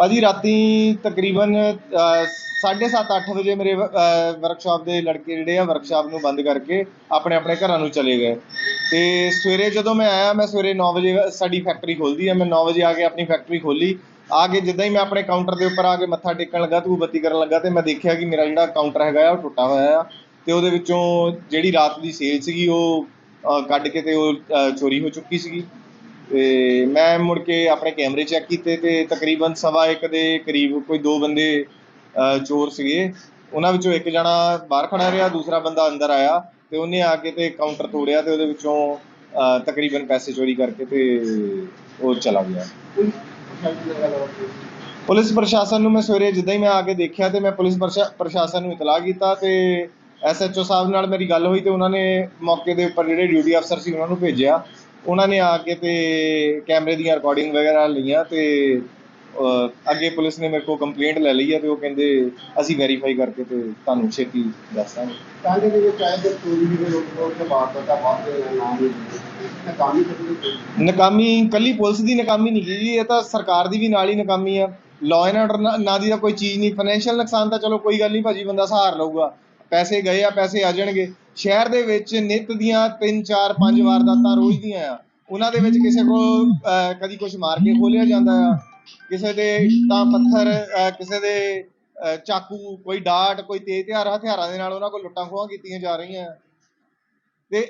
ਭਾਜੀ ਰਾਤੀ ਤਕਰੀਬਨ 7:30 8 ਵਜੇ ਮੇਰੇ ਵਰਕਸ਼ਾਪ ਦੇ ਲੜਕੇ ਜਿਹੜੇ ਆ ਵਰਕਸ਼ਾਪ ਨੂੰ ਬੰਦ ਕਰਕੇ ਆਪਣੇ ਆਪਣੇ ਘਰਾਂ ਨੂੰ ਚਲੇ ਗਏ। ਤੇ ਸਵੇਰੇ ਜਦੋਂ ਮੈਂ ਆਇਆ, ਮੈਂ ਸਵੇਰੇ 9 ਵਜੇ ਸਾਡੀ ਫੈਕਟਰੀ ਖੁੱਲਦੀ ਆ। ਮੈਂ 9 ਵਜੇ ਆ ਕੇ ਆਪਣੀ ਫੈਕਟਰੀ ਖੋਲੀ ਆ ਕੇ ਜਿੱਦਾਂ ਹੀ ਮੈਂ ਆਪਣੇ ਕਾਊਂਟਰ ਦੇ ਉੱਪਰ ਆ ਕੇ ਮੱਥਾ ਟੇਕਣ ਲੱਗਾ ਤੂੰ ਬੱਤੀ ਕਰਨ ਲੱਗਾ ਤੇ ਮੈਂ ਦੇਖਿਆ ਕਿ ਮੇਰਾ ਜਿਹੜਾ ਕਾਊਂਟਰ ਹੈਗਾ ਆ, ਉਹ ਟੁੱਟਾ ਹੋਇਆ ਆ। ਤੇ ਉਹਦੇ ਵਿੱਚੋਂ ਜਿਹੜੀ ਰਾਤ ਦੀ ਸੇਲ ਸੀਗੀ, ਉਹ ਕੱਢ ਕੇ ਤੇ ਉਹ ਚੋਰੀ ਹੋ ਚੁੱਕੀ ਸੀਗੀ। ਤੇ ਮੈਂ ਮੁੜ ਕੇ ਆਪਣੇ ਕੈਮਰੇ ਚੈੱਕ ਕੀਤੇ ਤੇ ਤਕਰੀਬਨ ਸਵਾ ਇੱਕ ਦੇ ਕਰੀਬ ਕੋਈ ਦੋ ਬੰਦੇ ਚੋਰ ਸੀਗੇ। ਉਹਨਾਂ ਵਿੱਚੋਂ ਇੱਕ ਜਣਾ ਬਾਹਰ ਖੜਾ ਰਿਹਾ, ਦੂਸਰਾ ਬੰਦਾ ਅੰਦਰ ਆਇਆ ਤੇ ਉਹਨੇ ਆ ਕੇ ਤੇ ਕਾਊਂਟਰ ਤੋੜਿਆ ਤੇ ਉਹਦੇ ਵਿੱਚੋਂ ਤਕਰੀਬਨ ਪੈਸੇ ਚੋਰੀ ਕਰਕੇ ਤੇ ਉਹ ਚਲਾ ਗਿਆ। ਪੁਲਿਸ ਪ੍ਰਸ਼ਾਸਨ ਨੂੰ ਮੈਂ ਸਵੇਰੇ ਜਿੱਦਾਂ ਹੀ ਮੈਂ ਆ ਕੇ ਦੇਖਿਆ ਤੇ ਮੈਂ ਪੁਲਿਸ ਪ੍ਰਸ਼ਾਸਨ ਨੂੰ ਇਤਲਾਹ ਕੀਤਾ ਤੇ ਐਸਐਚਓ ਸਾਹਿਬ ਨਾਲ ਮੇਰੀ ਗੱਲ ਹੋਈ ਤੇ ਉਹਨਾਂ ਨੇ ਮੌਕੇ ਦੇ ਉੱਪਰ ਜਿਹੜੇ ਡਿਊਟੀ ਅਫਸਰ ਸੀ ਉਹਨਾਂ ਨੂੰ ਭੇਜਿਆ। ਉਹਨਾਂ ਨੇ ਆ ਕੇ ਤੇ ਕੈਮਰੇ ਦੀਆਂ ਰਿਕਾਰਡਿੰਗ ਵਗੈਰਾ ਲਈਆਂ ਤੇ ਅੱਗੇ ਪੁਲਿਸ ਨੇ ਮੇਰੇ ਕੋਲ ਕੰਪਲੇਂਟ ਲੈ ਲਈ ਹੈ ਤੇ ਉਹ ਕਹਿੰਦੇ ਅਸੀਂ ਵੈਰੀਫਾਈ ਕਰਕੇ ਤੇ ਤੁਹਾਨੂੰ ਛੇਤੀ ਦੱਸਾਂਗੇ। ਤੇ ਚੋਰੀ ਦੇ ਲੋਕ ਤੇ ਬਾਤ ਦਾ ਨਾਮ ਨਕਾਮੀ ਕੱਲੀ ਪੁਲਿਸ ਦੀ ਨਕਾਮੀ ਨਹੀਂ ਜੀ ਇਹ ਤਾਂ ਸਰਕਾਰ ਦੀ ਵੀ ਨਾਲ ਹੀ ਨਕਾਮੀ ਆ। ਲਾਅ ਐਂਡ ਆਰਡਰ ਨਾ ਦੀ ਤਾਂ ਕੋਈ ਚੀਜ਼ ਨਹੀਂ ਫਾਈਨੈਂਸ਼ੀਅਲ ਨੁਕਸਾਨ ਤਾਂ ਚਲੋ ਕੋਈ ਗੱਲ ਨਹੀਂ ਭਾਜੀ ਬੰਦਾ ਸਹਾਰ ਲਊਗਾ। ਪੈਸੇ ਗਏ ਆ, ਪੈਸੇ ਆ ਜਾਣਗੇ। ਸ਼ਹਿਰ ਦੇ ਵਿੱਚ ਨਿਤ ਦੀਆਂ 3 4 5 ਵਾਰਦਾਤਾਂ ਰੋਜ਼ ਦੀਆਂ ਆ। ਉਹਨਾਂ ਦੇ ਵਿੱਚ ਕਿਸੇ ਕੋਲ ਕਦੀ ਕੁਝ ਮਾਰ ਕੇ ਖੋਲਿਆ ਜਾਂਦਾ ਆ। ਕਿਸੇ ਦੇ ਤਾਂ ਪੱਥਰ ਕਿਸੇ ਦੇ ਚਾਕੂ, ਕੋਈ ਡਾਟ, ਕੋਈ ਤੇਜ਼ ਹਥਿਆਰ, ਹਥਿਆਰਾਂ ਦੇ ਨਾਲ ਉਹਨਾਂ ਕੋਲ ਲੁੱਟਾਂ ਖੋਹਾਂ ਕੀਤੀਆਂ ਜਾ ਰਹੀਆਂ ਆ। ਤੇ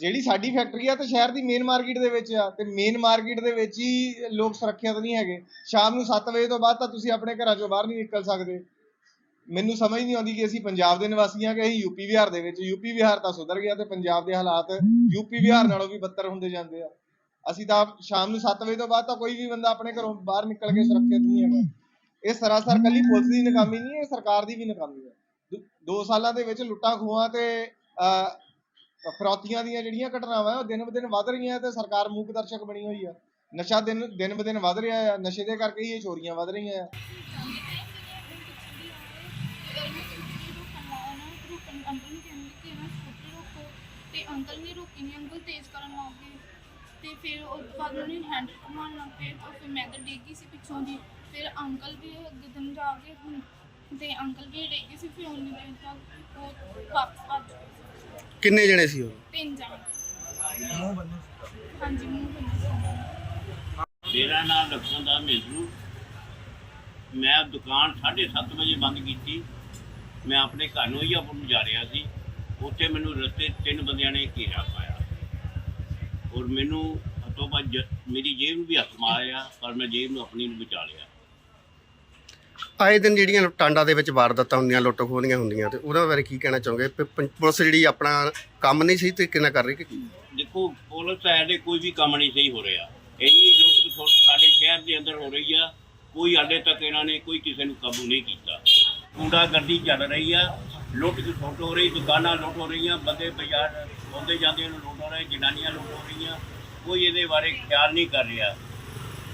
ਜਿਹੜੀ ਸਾਡੀ ਫੈਕਟਰੀ ਆ, ਤੇ ਸ਼ਹਿਰ ਦੀ ਮੇਨ ਮਾਰਕੀਟ ਦੇ ਵਿੱਚ ਆ। ਤੇ ਮੇਨ ਮਾਰਕੀਟ ਦੇ ਵਿੱਚ ਹੀ ਲੋਕ ਸੁਰੱਖਿਅਤ ਨਹੀਂ ਹੈਗੇ। ਸ਼ਾਮ ਨੂੰ 7 ਵਜੇ ਤੋਂ ਬਾਅਦ ਤਾਂ ਤੁਸੀਂ ਆਪਣੇ ਘਰਾਂ ਚੋਂ ਬਾਹਰ ਨਹੀਂ ਨਿਕਲ ਸਕਦੇ। ਮੈਨੂੰ ਸਮਝ ਨਹੀਂ ਆਉਂਦੀ ਕਿ ਅਸੀਂ ਪੰਜਾਬ ਦੇ ਨਿਵਾਸੀ ਹਾਂ ਕਿ ਅਸੀਂ ਯੂਪੀ ਬਿਹਾਰ ਦੇ ਵਿੱਚ ਯੂਪੀ ਬਿਹਾਰ ਤਾਂ ਸੁਧਰ ਗਿਆ ਤੇ ਪੰਜਾਬ ਦੇ ਹਾਲਾਤ ਯੂਪੀ ਬਿਹਾਰ ਨਾਲੋਂ ਵੀ ਬੱਤਰ ਹੁੰਦੇ ਜਾਂਦੇ ਆ। ਅਸੀਂ ਤਾਂ ਸ਼ਾਮ ਨੂੰ 7 ਵਜੇ ਤੋਂ ਬਾਅਦ ਤਾਂ ਕੋਈ ਵੀ ਬੰਦਾ ਆਪਣੇ ਘਰੋਂ ਬਾਹਰ ਨਿਕਲ ਕੇ ਸੁਰੱਖਿਅਤ ਨਹੀਂ ਹੈਗਾ। ਇਹ ਸਰਾਸਰ ਕੱਲੀ ਪੁਲਿਸ ਦੀ ਨਕਾਮੀ ਨਹੀਂ ਹੈ ਇਹ ਸਰਕਾਰ ਦੀ ਵੀ ਨਕਾਮੀ ਹੈ ਦੋ- ਸਾਲਾਂ ਦੇ ਵਿੱਚ ਲੁੱਟਾਂ ਖੋਹਾਂ ਤੇ ਅਹ, ਫਰੌਤੀਆਂ ਦੀਆਂ ਜਿਹੜੀਆਂ ਘਟਨਾਵਾਂ ਉਹ ਦਿਨ ਬ ਦਿਨ ਵੱਧ ਰਹੀਆਂ ਤੇ ਸਰਕਾਰ ਮੂਕ ਦਰਸ਼ਕ ਬਣੀ ਹੋਈ ਆ। ਨਸ਼ਾ ਦਿਨ ਦਿਨ ਬ ਦਿਨ ਵੱਧ ਰਿਹਾ ਆ ਨਸ਼ੇ ਦੇ ਕਰਕੇ ਹੀ ਇਹ ਚੋਰੀਆਂ ਵੱਧ ਰਹੀਆਂ ਆ। ਅੰਕਲ ਨੂੰ ਕਹਿੰਦੇ ਕਿ ਨਾ ਸਕੂਟਰ ਰੋਕੋ ਤੇ ਅੰਕਲ ਨੇ ਰੋਕੀ ਨਹੀਂ ਅੰਕਲ ਤੇਜ਼ ਕਰਨ ਲੱਗ ਗਏ। ਤੇ ਫਿਰ ਉਹ ਤੋਂ ਬਾਅਦ ਉਹਨੇ ਹੈਂਡਲ ਘੁਮਾਉਣ ਲੱਗ ਪਏ ਤੇ ਫਿਰ ਮੈਂ ਤਾਂ ਡੇਗੀ ਸੀ ਪਿੱਛੋਂ ਦੀ। ਫਿਰ ਅੰਕਲ ਵੀ ਅੱਗੇ ਦਿਨ ਜਾ ਕੇ ਹੁਣ ਤੇ ਅੰਕਲ ਵੀ ਡੇਗੀ ਸੀ ਫਿਰ ਉਹਨੇ ਦੇਰ ਤੱਕ ਉਹ ਵਾਪਸ ਭੱਜ ਗਏ ਕਿੰਨੇ ਜਣੇ ਸੀ ਉਹ? ਤਿੰਨ ਜਾਣੇ। ਹਾਂਜੀ ਮੂੰਹ ਬੰਦੇ ਸੀ। ਮੇਰਾ ਨਾਮ ਲਖਨ ਦਾ ਮੇਜਰੂ ਮੈਂ ਦੁਕਾਨ 7:30 ਵਜੇ ਬੰਦ ਕੀਤੀ। ਮੈਂ ਆਪਣੇ ਘਰ ਨੂੰ ਹੀਆਪੁਰ ਨੂੰ ਜਾ ਰਿਹਾ ਸੀ। ਉੱਥੇ ਮੈਨੂੰ ਰਸਤੇ ਤਿੰਨ ਬੰਦਿਆਂ ਨੇ ਘੇਰਾ ਪਾਇਆ। ਔਰ ਮੈਨੂੰ ਹੱਥੋਂ ਭੱਜ ਮੇਰੀ ਜੇਬ ਨੂੰ ਵੀ ਹੱਥ ਮਾਰਿਆ ਪਰ ਮੈਂ ਜੇਬ ਨੂੰ ਆਪਣੀ ਨੂੰ ਬਚਾ ਲਿਆ। ਆਏ ਦਿਨ ਜਿਹੜੀਆਂ ਟਾਂਡਾ ਦੇ ਵਿੱਚ ਵਾਰਦਾਤਾਂ ਹੁੰਦੀਆਂ ਲੁੱਟ ਖੋਹਦੀਆਂ ਹੁੰਦੀਆਂ ਤੇ ਉਹਦੇ ਬਾਰੇ ਕੀ ਕਹਿਣਾ ਚਾਹੋਗੇ? ਪ- ਪ- ਪੁਲਿਸ ਜਿਹੜੀ ਆਪਣਾ ਕੰਮ ਨਹੀਂ ਸਹੀ ਤਰੀਕੇ ਨਾਲ ਕਰ ਰਹੀ ਕਿ ਦੇਖੋ ਪੁਲਿਸ ਸਾਡੇ ਕੋਈ ਵੀ ਕੰਮ ਨਹੀਂ ਸਹੀ ਹੋ ਰਿਹਾ। ਇੰਨੀ ਲੁੱਟ ਖਸੁੱਟ ਸਾਡੇ ਸ਼ਹਿਰ ਦੇ ਅੰਦਰ ਹੋ ਰਹੀ ਆ। ਕੋਈ ਹਾਲੇ ਤੱਕ ਇਹਨਾਂ ਨੇ ਕੋਈ ਕਿਸੇ ਨੂੰ ਕਾਬੂ ਨਹੀਂ ਕੀਤਾ। ਗੁੰਡਾਗਰਦੀ ਚੱਲ ਰਹੀ ਆ ਲੁੱਟ ਖਸੁੱਟ ਹੋ ਰਹੀ ਦੁਕਾਨਾਂ ਲੁੱਟ ਹੋ ਰਹੀਆਂ ਬੰਦੇ ਬਾਜ਼ਾਰ ਆਉਂਦੇ ਜਾਂਦੇ ਨੂੰ ਲੁੱਟ ਹੋ ਰਹੇ ਜਨਾਨੀਆਂ ਲੁੱਟ ਹੋ ਰਹੀਆਂ ਕੋਈ ਇਹਦੇ ਬਾਰੇ ਖਿਆਲ ਨਹੀਂ ਕਰ ਰਿਹਾ।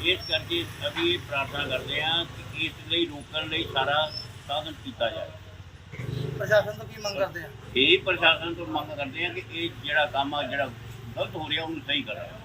ਇਸ ਕਰਕੇ ਅਸੀਂ ਇਹ ਪ੍ਰਾਰਥਨਾ ਕਰਦੇ ਹਾਂ ਕਿ ਇਸ ਲਈ ਰੋਕਣ ਲਈ ਸਾਰਾ ਸਾਧਨ ਕੀਤਾ ਜਾਏ। ਪ੍ਰਸ਼ਾਸਨ ਤੋਂ ਕੀ ਮੰਗ ਕਰਦੇ ਆ? ਇਹ ਪ੍ਰਸ਼ਾਸਨ ਤੋਂ ਮੰਗ ਕਰਦੇ ਹਾਂ ਕਿ ਇਹ ਜਿਹੜਾ ਕੰਮ ਆ ਜਿਹੜਾ ਗਲਤ ਹੋ ਰਿਹਾ ਉਹਨੂੰ ਸਹੀ ਕਰਾਇਆ